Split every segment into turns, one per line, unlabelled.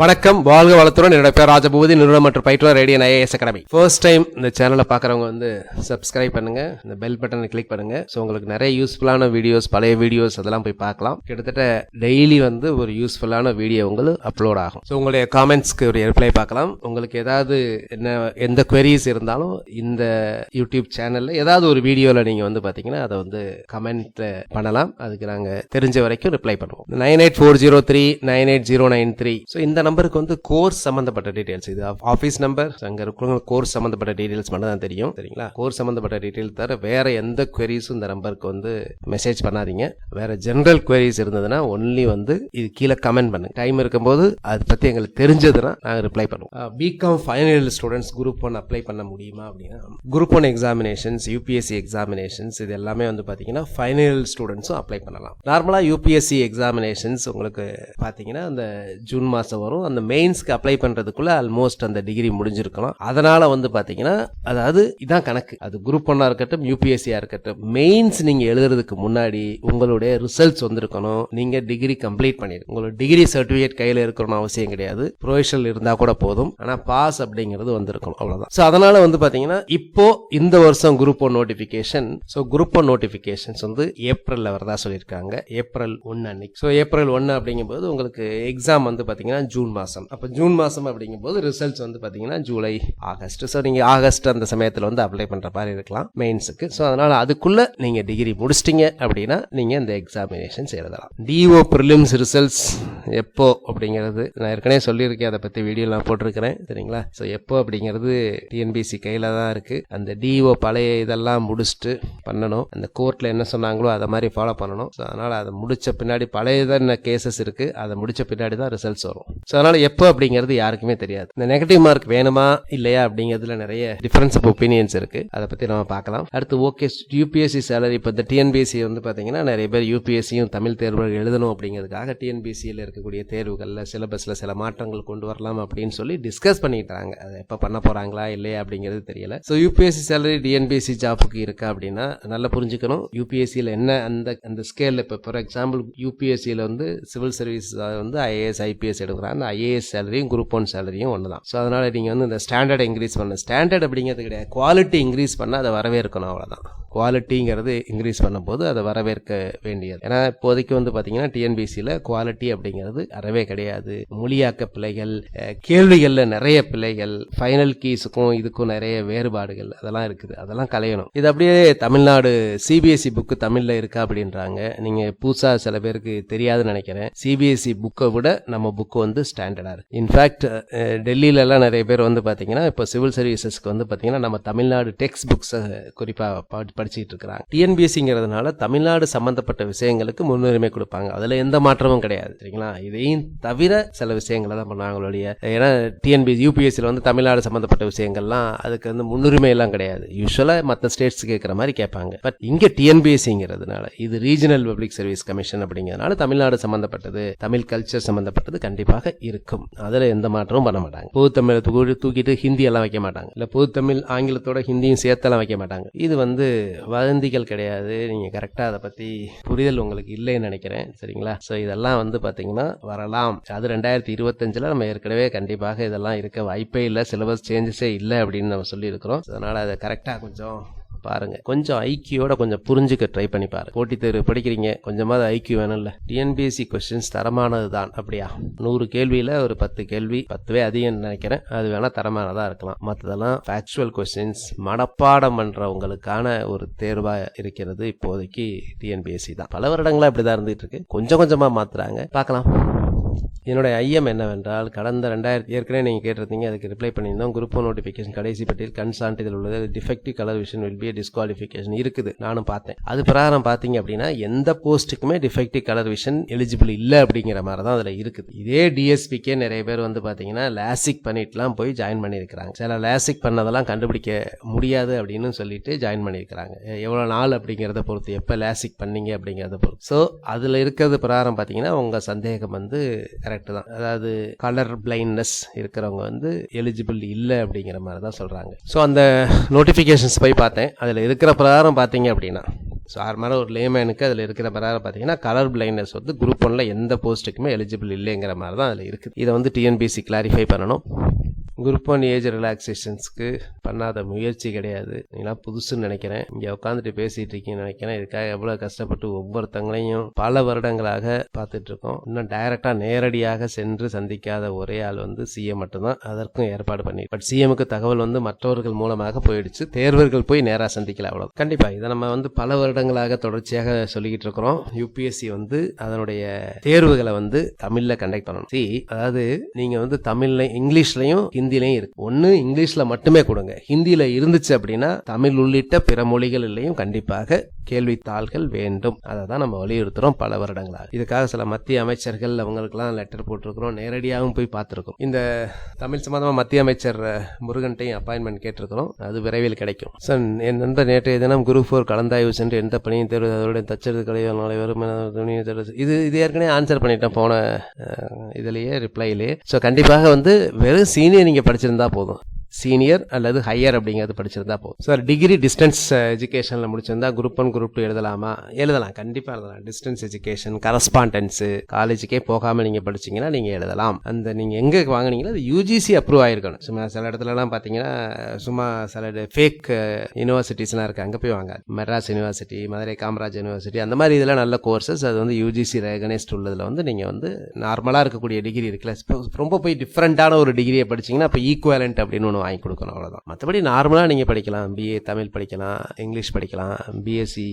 வணக்கம் வாழ்க வளத்துடன். என்னோட பேர் ராஜபூதி நிறுவனம் மற்றும் பயிற்றுவர் radian IAS academy. First time இந்த சேனலை பார்க்குறவங்க வந்து சப்ஸ்கிரைப் பண்ணுங்க இந்த பெல் பட்டனை கிளிக் பண்ணுங்க. ஸோ உங்களுக்கு நிறைய யூஸ்ஃபுல்லான வீடியோஸ் பழைய வீடியோஸ் அதெல்லாம் போய் பார்க்கலாம். கிட்டத்தட்ட டெய்லி வந்து ஒரு யூஸ்ஃபுல்லான வீடியோ உங்களுக்கு அப்லோட் ஆகும். ஸோ உங்களுடைய காமெண்ட்ஸ்க்கு ஒரு ரிப்ளை பார்க்கலாம். உங்களுக்கு ஏதாவது என்ன எந்த குவரிஸ் இருந்தாலும் இந்த யூடியூப் சேனலில் ஏதாவது ஒரு வீடியோவில் நீங்கள் வந்து பார்த்தீங்கன்னா அதை வந்து கமெண்ட் பண்ணலாம். அதுக்கு நாங்கள் தெரிஞ்ச வரைக்கும் ரிப்ளை பண்ணுவோம். Nine eight four zero three nine eight zero nine three so இந்த நம்பருக்கு வந்து கோர்ஸ் சம்மந்தப்பட்ட டீடைல்ஸ் இது ஆஃபீஸ் நம்பர் அங்கே இருக்கிறவங்க கோர்ஸ் சம்மந்தப்பட்ட டீடைல்ஸ் மட்டும் தான் தெரியும் சரிங்களா? கோர்ஸ் சம்மந்தப்பட்ட டீடைல் தவிர வேற எந்த குவரிஸும் இந்த நம்பருக்கு வந்து மெசேஜ் பண்ணாதீங்க. வேற ஜென்ரல் குவரிஸ் இருந்ததுன்னா ஒன்லி வந்து இது கீழே கமெண்ட் பண்ணுங்க. டைம் இருக்கும்போது அதை பற்றி எங்களுக்கு தெரிஞ்சதுன்னா நாங்கள் ரிப்ளை பண்ணுவோம். B Com final year students group one apply பண்ண முடியுமா அப்படின்னா group one examinations UPSC examinations இது எல்லாமே வந்து பார்த்தீங்கன்னா ஃபைனல் இயர் ஸ்டூடெண்ட்ஸும் அப்ளை பண்ணலாம். நார்மலாக யூபிஎஸ்சி எக்ஸாமினேஷன்ஸ் உங்களுக்கு பார்த்தீங்கன்னா அந்த ஜூன் மாதம் வரும். அந்த மெயின்ஸ்க்கு அப்ளை பண்ணுறதுக்குள்ளே ஆல்மோஸ்ட் அந்த டிகிரி முடிஞ்சிருக்கலாம். அதனால் வந்து பார்த்தீங்கன்னா அதாவது இதான் கணக்கு. அது குரூப் ஒன்னாக இருக்கட்டும் யூபிஎஸ்சியாக இருக்கட்டும் மெயின்ஸ் நீங்கள் எழுதுறதுக்கு முன்னாடி உங்களுடைய ரிசல்ட்ஸ் வந்திருக்கணும். நீங்கள் டிகிரி கம்ப்ளீட் பண்ணிருக்கணும் உங்களோட டிகிரி சர்டிஃபிகேட் கையில் இருக்கணும்னு அவசியம் கிடையாது. ப்ரொஃபஷனல் இருந்தால் கூட போதும். ஆனால் பாஸ் அப்படிங்கிறது வந்திருக்கணும். அவ்வளோதான் ஸோ அதனால் வந்து பார்த்தீங்கன்னா இப்போ இந்த வருஷம் group one notification so group one notifications வந்து ஏப்ரலில் வரதா சொல்லியிருக்காங்க. ஏப்ரல் ஒன்று அன்னைக்கு. ஸோ ஏப்ரல் ஒன்று அப்படிங்கும்போது உங்களுக்கு எக்ஸாம் வந்து பார்த்தீங்கன்னா ஜூன் மாதம் அப்போ ஜூன் மாதம் அப்படிங்கும்போது ரிசல்ட்ஸ் வந்து பார்த்தீங்கன்னா ஜூலை ஆகஸ்ட். ஸோ நீங்கள் ஆகஸ்ட் அந்த சமயத்தில் வந்து அப்ளை பண்ணுற மாதிரி இருக்கலாம் மெயின்ஸுக்கு ஸோ அதனால் அதுக்குள்ளே நீங்கள் டிகிரி முடிச்சிட்டிங்க அப்படின்னா நீங்கள் இந்த எக்ஸாமினேஷன்ஸ் எழுதலாம். டிஓ ப்ரிலிம்ஸ் ரிசல்ட்ஸ் எப்போ அப்படிங்கிறது நான் ஏற்கனவே சொல்லியிருக்கேன் அதை பற்றி வீடியோலாம் போட்டிருக்கிறேன் சரிங்களா? ஸோ எப்போ அப்படிங்கிறது டிஎன்பிசி கையில் தான் இருக்குது அந்த டிஓ பழைய இதெல்லாம் முடிச்சுட்டு பண்ணணும். அந்த கோர்ட்டில் என்ன சொன்னாங்களோ அதை மாதிரி ஃபாலோ பண்ணணும். ஸோ அதனால் அதை முடித்த பின்னாடி பழையதான் என்ன கேசஸ் இருக்குது அதை முடித்த பின்னாடி தான் ரிசல்ட்ஸ் வரும். ஸோ அதனால் எப்போ அப்படிங்கிறது யாருக்குமே தெரியாது. இந்த நெகட்டிவ் மார்க் வேணுமா இல்லையா அப்படிங்கிறதுல நிறைய டிஃபரன்ஸ் ஆஃப் ஒப்பீனியன்ஸ் இருக்குது அதை பற்றி நம்ம பார்க்கலாம். அடுத்து ஓகே யூபிஎஸ்சி சேலரி இப்போ இந்த டிஎன்பிஎஸ்சி வந்து பார்த்தீங்கன்னா நிறைய பேர் யூபிஎஸ்சியும் தமிழ் தேர்வுகள் எழுதணும் அப்படிங்கிறதுக்காக டிஎன்பிஎஸ்சியில் இருக்கக்கூடிய தேர்வுகளில் சிலபஸில் சில மாற்றங்கள் கொண்டு வரலாம் அப்படின்னு சொல்லி டிஸ்கஸ் பண்ணிட்டாங்க. அதை எப்போ பண்ண போகிறாங்களா இல்லையா அப்படிங்கிறது தெரியல. ஸோ யூபிஎஸ்சி சேலரி டிஎன்பிஎஸ்சி ஜாப்புக்கு இருக்கா அப்படின்னா நல்லா புரிஞ்சுக்கணும். யூபிஎஸ்சியில் என்ன அந்த அந்த ஸ்கேலில் இப்போ ஃபார் எக்ஸாம்பிள் யூபிஎஸ்சியில் வந்து சிவில் சர்வீஸ் வந்து ஐஏஎஸ் ஐபிஎஸ் எடுக்கிறாங்க அந்த ஐஏஎஸ் சேலரியும் குரூப் ஒன் சேலரியும் ஒன்று தான் ஸோ அதனால் நீங்கள் வந்து இந்த ஸ்டாண்டர்ட் இன்க்ரீஸ் பண்ண. ஸ்டாண்டர்ட் அப்படிங்கிறது கிடையாது. குவாலிட்டி இன்க்ரீஸ் பண்ணால் அதை வரவேற்கணும் அவ்வளோதான் குவாலிட்டிங்கிறது இன்க்ரீஸ் பண்ணும்போது அதை வரவேற்க வேண்டியது. ஏன்னா இப்போதைக்கு வந்து பார்த்தீங்கன்னா டிஎன்பிசியில் குவாலிட்டி அப்படிங்கிறது அறவே கிடையாது. மொழியாக்க பிழைகள் கேள்விகளில் நிறைய பிழைகள் ஃபைனல் கீஸுக்கும் இதுக்கும் நிறைய வேறுபாடுகள் அதெல்லாம் இருக்குது. அதெல்லாம் கலையணும் இது அப்படியே தமிழ்நாடு சிபிஎஸ்சி புக்கு தமிழில் இருக்கா அப்படின்றாங்க. நீங்கள் புதுசாக சில பேருக்கு தெரியாதுன்னு நினைக்கிறேன். சிபிஎஸ்சி புக்கை விட நம்ம புக்கு வந்து ஸ்டாண்டர்டாக இருக்குது இன்ஃபேக்ட் டெல்லியிலலாம் நிறைய பேர் வந்து பார்த்தீங்கன்னா இப்போ சிவில் சர்வீசஸ்க்கு வந்து பார்த்தீங்கன்னா நம்ம தமிழ்நாடு டெக்ஸ்ட் புக்ஸை குறிப்பாக படிச்சுட்டு இருக்கிறாங்க. டிஎன்பிஎஸ்சிங்கிறதுனால தமிழ்நாடு சம்மந்தப்பட்ட விஷயங்களுக்கு முன்னுரிமை கொடுப்பாங்க. அதில் எந்த மாற்றமும் கிடையாது சரிங்களா? இதையும் தவிர சில விஷயங்களை தான் பண்ணுவாங்க ஏன்னா டிஎன்பி யூபிஎஸ்சியில் வந்து தமிழ்நாடு சம்மந்தப்பட்ட விஷயங்கள்லாம் அதுக்கு வந்து முன்னுரிமை எல்லாம் கிடையாது. யூஸ்வலாக மற்ற ஸ்டேட்ஸ் கேட்குற மாதிரி கேட்பாங்க. பட் இங்கே டிஎன்பிஎஸ்சிங்கிறதுனால இது ரீஜனல் பப்ளிக் சர்வீஸ் கமிஷன் அப்படிங்கிறதுனால தமிழ்நாடு சம்மந்தப்பட்டது தமிழ் கல்ச்சர் சம்மந்தப்பட்டது கண்டிப்பாக இருக்கும். அதில் எந்த மாற்றமும் பண்ண மாட்டாங்க. பொது தமிழை தூக்கி தூக்கிட்டு ஹிந்தி எல்லாம் வைக்க மாட்டாங்க. இல்லை பொது தமிழ் ஆங்கிலத்தோட ஹிந்தியும் சேர்த்தெல்லாம் வைக்க மாட்டாங்க. இது வந்து வதந்திகள் கிடையாது. நீங்கள் கரெக்டாக அதை பற்றி புரிதல் உங்களுக்கு இல்லைன்னு நினைக்கிறேன். சரிங்களா? ஸோ இதெல்லாம் வந்து பார்த்தீங்கன்னா வரலாம். அது ரெண்டாயிரத்தி இருபத்தஞ்சில் நம்ம ஏற்கனவே கண்டிப்பாக இதெல்லாம் இருக்க வாய்ப்பே இல்லை. சிலபஸ் சேஞ்சஸே இல்லை அப்படின்னு நம்ம சொல்லியிருக்கிறோம். அதனால் அதை கரெக்டாக கொஞ்சம் பாருங்க. கொஞ்சம் ஐக்கியோட கொஞ்சம் புரிஞ்சுக்க ட்ரை பண்ணி பாருங்க. போட்டித் தேர்வு படிக்கிறீங்க. கொஞ்சமாவது ஐக்கியூ வேணும்ல. டிஎன்பிஎஸ்சி கொஸ்டின்ஸ் தரமானது தான் அப்படியா? நூறு கேள்வியில ஒரு பத்து கேள்வி. பத்துவே அதிகம் நினைக்கிறேன். அது வேணா தரமானதா இருக்கலாம். மற்றதெல்லாம் ஃபேக்சுவல் கொஸ்டின்ஸ் மனப்பாடம் பண்றவங்களுக்கான ஒரு தேர்வா இருக்கிறது இப்போதைக்கு டிஎன்பிஎஸ்சி தான். பல வருடங்களா இப்படிதான் இருந்துட்டு இருக்கு. கொஞ்சம் கொஞ்சமா மாத்துறாங்க. பார்க்கலாம். என்னுடைய ஐயம் என்னவென்றால் கடந்த ரெண்டாயிரத்தி ஏற்கனவே நீங்கள் கேட்டிருந்தீங்க அதுக்கு ரிப்ளை பண்ணியிருந்தோம். குரூப் ஒன் நோட்டிஃபிகேஷன் கடைசி பட்டியல் கண் சான்றிதழ் உள்ளது. Defective colour vision will be disqualification இருக்குது. நானும் பார்த்தேன். அது பிரகாரம் பார்த்தீங்க அப்படின்னா எந்த போஸ்ட்டுக்குமே டிஃபெக்டிவ் கலர் விஷன் எலிஜிபிள் இல்லை அப்படிங்கிற மாதிரி தான் அதில் இருக்குது. இதே டிஎஸ்பிக்கே நிறைய பேர் வந்து பார்த்தீங்கன்னா லேசிக் பண்ணிட்டுலாம் போய் ஜாயின் பண்ணியிருக்கிறாங்க. சில லேசிக் பண்ணதெல்லாம் கண்டுபிடிக்க முடியாது அப்படின்னு சொல்லிட்டு ஜாயின் பண்ணியிருக்கிறாங்க. எவ்வளோ நாள் அப்படிங்கிறத பொறுத்து எப்போ லேசிக் பண்ணீங்க அப்படிங்கிறத பொறுத்து. ஸோ அதில் இருக்கிறது பிரகாரம் பார்த்தீங்கன்னா உங்கள் சந்தேகம் வந்து கரெக்டு தான். அதாவது கலர் பிளைண்ட்னஸ் இருக்கிறவங்க வந்து எலிஜிபிள் இல்லை அப்படிங்கிற மாதிரி தான் சொல்கிறாங்க ஸோ அந்த நோட்டிஃபிகேஷன்ஸ் போய் பார்த்தேன். அதில் இருக்கிற பிரகாரம் பார்த்தீங்க அப்படின்னா ஸோ நார்மலாக ஒரு லேமேனுக்கு அதில் இருக்கிற பிரகாரம் பார்த்தீங்கன்னா கலர் பிளைண்ட்னஸ் வந்து குரூப் ஒன்ல எந்த போஸ்ட்டுக்குமே எலிஜிபிள் இல்லைங்கிற மாதிரி தான் அதில் இருக்குது இதை வந்து டிஎன்பிசி கிளாரிஃபை பண்ணணும். குரூப் ஒன் ஏஜ் ரிலாக்ஸேஷன்ஸ்க்கு பண்ணாத முயற்சி கிடையாது. நீங்களாம் புதுசுன்னு நினைக்கிறேன். இங்கே உட்காந்துட்டு பேசிட்டு இருக்கீங்கன்னு நினைக்கிறேன். இதுக்காக எவ்வளோ கஷ்டப்பட்டு ஒவ்வொருத்தங்களையும் பல வருடங்களாக பார்த்துட்டு இருக்கோம். இன்னும் டைரக்டாக நேரடியாக சென்று சந்திக்காத ஒரே ஆள் வந்து சிஎம் மட்டும்தான். அதற்கும் ஏற்பாடு பண்ணி. பட் சிஎமுக்கு தகவல் வந்து மற்றவர்கள் மூலமாக போயிடுச்சு. தேர்வர்கள் போய் நேராக சந்திக்கல அவ்வளோ கண்டிப்பாக இதை நம்ம வந்து பல வருடங்களாக தொடர்ச்சியாக சொல்லிக்கிட்டு இருக்கிறோம். யூபிஎஸ்சி வந்து அதனுடைய தேர்வுகளை வந்து தமிழில் கண்டக்ட் பண்ணணும். சி அதாவது நீங்கள் வந்து தமிழ்ல இங்கிலீஷ்லையும் ஹிந்திலையும் இருக்கு. ஒன்று இங்கிலீஷில் மட்டுமே கொடுங்க. ஹிந்தியில் இருந்துச்சு அப்படின்னா தமிழ் உள்ளிட்ட பிற மொழிகளிலையும் கண்டிப்பாக கேள்வித்தாள்கள் வேண்டும். அதை தான் நம்ம வலியுறுத்துறோம் பல வருடங்களாக. இதுக்காக சில மத்திய அமைச்சர்கள் அவங்களுக்குலாம் லெட்டர் போட்டிருக்கிறோம். நேரடியாகவும் போய் பார்த்துருக்கோம். இந்த தமிழ் சம்மந்தமாக மத்திய அமைச்சர் முருகன்ட்டையும் அப்பாயின்மெண்ட் கேட்டிருக்கிறோம். அது விரைவில் கிடைக்கும். சார் என் நண்பர் நேற்றைய தினம் குரூப் ஃபோர் கலந்தாய்வு சென்று எந்த பணியும் தேர்வு அதோடைய தச்செடுத்து கலைவர் நாளை வரும் இது இது ஏற்கனவே ஆன்சர் பண்ணிட்டேன் போன இதுலேயே இதுலயே ஸோ கண்டிப்பாக வந்து வெறும் சீனியர் நீங்கள் படிச்சிருந்தா போதும். சீனியர் அல்லது ஹையர் அப்படிங்கிறது படிச்சிருந்தா போதும். சார் டிகிரி டிஸ்டன்ஸ் எஜுகேஷனில் முடிச்சிருந்தா குரூப் ஒன் குரூப் டூ எழுதலாமா? எழுதலாம். கண்டிப்பாக எழுதலாம். டிஸ்டன்ஸ் எஜுகேஷன் கரஸ்பாண்டன்ஸு காலேஜுக்கே போகாமல் நீங்கள் படிச்சீங்கன்னா நீங்கள் எழுதலாம். அந்த நீங்கள் எங்கே வாங்குனீங்களோ அது யூஜிசி அப்ரூவ் ஆயிருக்கணும். சும்மா சில இடத்துலலாம் பார்த்தீங்கன்னா சும்மா சில ஃபேக் யூனிவர்சிட்டிஸ்லாம் uh, இருக்குது அங்கே போய் வாங்க மெட்ராஸ் யூனிவர்சிட்டி மதுரை காமராஜ் யூனிவர்சிட்டி அந்த மாதிரி இதெல்லாம் நல்ல கோர்சஸ் அது வந்து யூஜிசி ரெகனைஸ்ட் உள்ளதில் வந்து நீங்கள் வந்து நார்மலாக இருக்கக்கூடிய டிகிரி இருக்குல்ல. ரொம்ப போய் டிஃப்ரெண்ட்டான ஒரு டிகிரியை படிச்சீங்கன்னா இப்போ ஈக்குவலண்ட் அப்படின்னு ஒன்று வாங்கி கொடுக்கணும் அவ்வளோதான் மற்றபடி நார்மலாக நீங்கள் படிக்கலாம். பிஏ தமிழ் படிக்கலாம் இங்கிலீஷ் படிக்கலாம் பிஎஸ்சி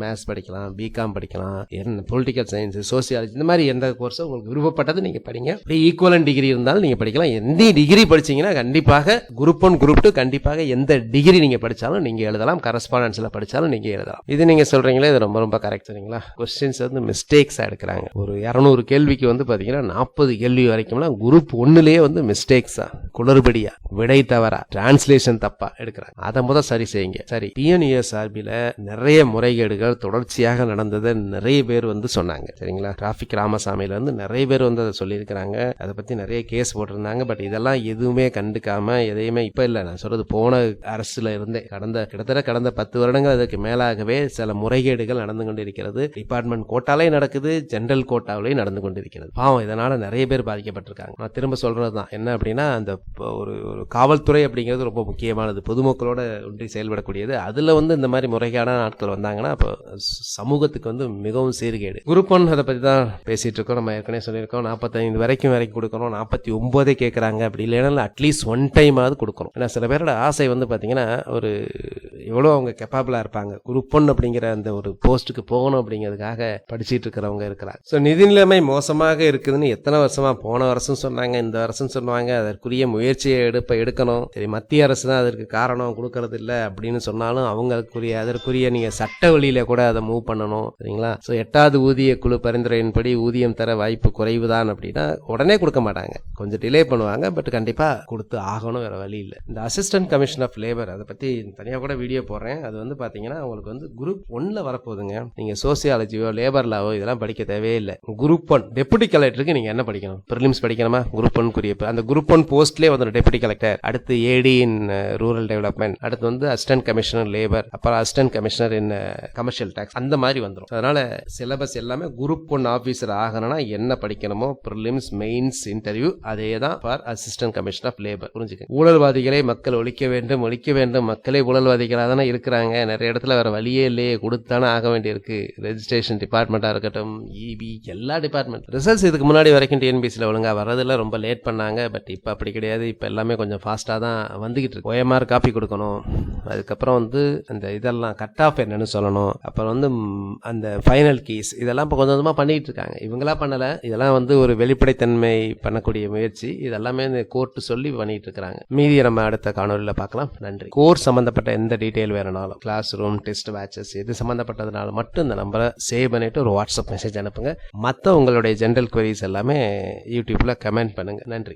மேத்ஸ் படிக்கலாம் பிகாம் படிக்கலாம் என்ன பொலிட்டிக்கல் சயின்ஸ் சோசியாலஜி இந்த மாதிரி எந்த கோர்ஸோ உங்களுக்கு விருப்பப்பட்டது நீங்கள் படிங்க. அப்படியே ஈக்குவலன் டிகிரி இருந்தாலும் நீங்கள் படிக்கலாம். எந்த டிகிரி படிச்சீங்கன்னா கண்டிப்பாக குரூப் ஒன் குரூப் டூ கண்டிப்பாக எந்த டிகிரி நீங்கள் படித்தாலும் நீங்கள் எழுதலாம். கரஸ்பாண்டன்ஸில் படித்தாலும் நீங்கள் எழுதலாம். இது நீங்கள் சொல்கிறீங்களே இது ரொம்ப ரொம்ப கரெக்ட் சரிங்களா? கொஸ்டின்ஸ் வந்து மிஸ்டேக்ஸாக எடுக்கிறாங்க. ஒரு இரநூறு கேள்விக்கு வந்து பார்த்தீங்கன்னா நாற்பது கேள்வி வரைக்கும்லாம் குரூப் ஒன்னுலேயே வந்து மிஸ்டேக்ஸா குளறுபடியாக விடை தவறா டிரான்ஸ்லேஷன் தப்பா எடுக்கிறாங்க. அதை முதல் சரி செய்யுங்க. சரி டிஎன்யூஎஸ் சார்பில் நிறைய முறைகேடுகள் தொடர்ச்சியாக நடந்ததை நிறைய பேர் வந்து சொன்னாங்க. சரிங்களா? டிராஃபிக் ராமசாமியில இருந்து நிறைய பேர் வந்து அதை சொல்லியிருக்கிறாங்க. அதை பத்தி நிறைய கேஸ் போட்டிருந்தாங்க. பட் இதெல்லாம் எதுவுமே கண்டுக்காம எதையுமே இப்ப இல்லை. நான் சொல்றது போன அரசுல இருந்தே. கடந்த கிட்டத்தட்ட கடந்த பத்து வருடங்கள் அதுக்கு மேலாகவே சில முறைகேடுகள் நடந்து கொண்டிருக்கிறது. டிபார்ட்மெண்ட் கோட்டாலே நடக்குது ஜென்ரல் கோட்டாவிலையும் நடந்து கொண்டிருக்கிறது. பாவம் இதனால நிறைய பேர் பாதிக்கப்பட்டிருக்காங்க. நான் திரும்ப சொல்றது தான் என்ன அப்படின்னா அந்த ப- ஒரு ஒரு காவல்துறை அப்படிங்கிறது ரொம்ப முக்கியமானது. பொதுமக்களோட ஒன்றி செயல்படக்கூடியது. அதில் வந்து இந்த மாதிரி முறைகேடான ஆட்கள் வந்தாங்கன்னா அப்போ சமூகத்துக்கு வந்து மிகவும் சீர்கேடு. குரூப் ஒன் அதை பற்றி தான் பேசிகிட்டு இருக்கோம். நம்ம ஏற்கனவே சொல்லியிருக்கோம். நாற்பத்தைந்து வரைக்கும் வரைக்கும் கொடுக்குறோம் நாற்பத்தி ஒம்போதே கேட்குறாங்க அப்படி இல்லைன்னா அட்லீஸ்ட் ஒன் டைம் ஆகுது கொடுக்குறோம் ஏன்னா சில பேரோட ஆசை வந்து பார்த்தீங்கன்னா ஒரு எவ்வளோ அவங்க கெப்பாபிளாக இருப்பாங்க. குரூப் ஒன் அப்படிங்கிற அந்த ஒரு போஸ்ட்டுக்கு போகணும் அப்படிங்கிறதுக்காக படிச்சுட்டு இருக்கிறவங்க இருக்கிறாங்க. ஸோ நிதி நிலைமை மோசமாக இருக்குதுன்னு எத்தனை வருஷமாக போன வருஷம் சொன்னாங்க இந்த வருஷம் சொன்னாங்க அதற்குரிய முயற்சியை எடுப்ப எடுக்கணும். சரி மத்திய அரசு தான் அதற்கு காரணம் கொடுக்கறது இல்லை அப்படின்னு சொன்னாலும் அவங்களுக்குரிய அதற்குரிய நீங்கள் சட்ட வழியில் கூட அதை மூவ் பண்ணணும் சரிங்களா? ஸோ எட்டாவது ஊதிய குழு பரிந்துரையின்படி ஊதியம் தர வாய்ப்பு குறைவுதான் அப்படின்னா உடனே கொடுக்க மாட்டாங்க. கொஞ்சம் டிலே பண்ணுவாங்க பட் கண்டிப்பாக கொடுத்து ஆகணும் வேறு வழி இல்லை. இந்த அசிஸ்டன்ட் கமிஷன் ஆஃப் லேபர் அதை பற்றி தனியாக கூட வீடியோ போடுறேன். அது வந்து பார்த்தீங்கன்னா உங்களுக்கு வந்து குரூப் ஒன்ல வரப்போகுதுங்க. நீங்கள் சோசியாலஜியோ லேபர் லாவோ இதெல்லாம் படிக்க தேவையில்லை குரூப் ஒன் டெபுட்டி கலெக்டருக்கு நீங்கள் என்ன படிக்கணும்? ப்ரிலிம்ஸ் படிக்கணுமா? குரூப் ஒன் குறிய அந்த குரூப் ஒன் போஸ்ட்லேயே வந்துடும் டெபுட்டி கலெக்டர் அடுத்து அடுத்து ஏடி இன் ரூரல் டெவலப்மெண்ட் அடுத்து வந்து அசிஸ்டன்ட் கமிஷனர் லேபர் அப்புறம் assistant commissioner in commercial tax அந்த மாதிரி வந்துடும் அதனால சிலபஸ் எல்லாமே குரூப் ஒன் ஆஃபீஸர் ஆகணும்னா என்ன படிக்கணுமோ ப்ரிலிம்ஸ் மெயின்ஸ் இன்டர்வியூ அதே தான் for assistant commission of labour புரிஞ்சுக்க? ஊழல்வாதிகளை மக்கள் ஒழிக்க வேண்டும் ஒழிக்க வேண்டும். மக்களே ஊழல்வாதிகளாக தானே இருக்கிறாங்க. நிறைய இடத்துல வேற வழியே இல்லையே. கொடுத்தானே ஆக வேண்டியிருக்கு. ரெஜிஸ்ட்ரேஷன் டிபார்ட்மெண்ட்டாக இருக்கட்டும் இபி எல்லா டிபார்ட்மெண்ட் ரிசல்ட்ஸ் இதுக்கு முன்னாடி வரைக்கும் டிஎன்பிசியில் ஒழுங்காக வர்றதில்ல. ரொம்ப லேட் பண்ணாங்க. பட் இப்போ அப்படி கிடையாது. இப்போ எல்லாமே கொஞ்சம் ஃபாஸ்ட்டாக தான் வந்துக்கிட்டு இருக்கு. OMR காப்பி கொடுக்கணும். அதுக்கப்புறம் வந்து அந்த இதெல்லாம் கட் ஆஃப் என்னன்னு சொல்லணும். அப்புறம் வந்து அந்த ஃபைனல் கீஸ் இதெல்லாம் இப்போ கொஞ்சம் கொஞ்சமாக பண்ணிகிட்டு இருக்காங்க. இவங்களா பண்ணலை. இதெல்லாம் வந்து ஒரு வெளிப்படைத்தன்மை பண்ணக்கூடிய முயற்சி. இதெல்லாமே இந்த கோர்ட்டு சொல்லி பண்ணிட்டு இருக்கிறாங்க மீதி நம்ம அடுத்த காணொலியில் பார்க்கலாம். நன்றி. கோர்ஸ் சம்மந்தப்பட்ட எந்த டீட்டெயில் வேணுனாலும் கிளாஸ் ரூம் டெஸ்ட் பேச்சஸ் எது சம்மந்தப்பட்டதுனால மட்டும் இந்த நம்பரை சேவ் பண்ணிவிட்டு ஒரு வாட்ஸ்அப் மெசேஜ் அனுப்புங்க. மற்ற உங்களுடைய ஜென்ரல் கொரிஸ் எல்லாமே யூடியூப்பில் கமெண்ட் பண்ணுங்க. நன்றி.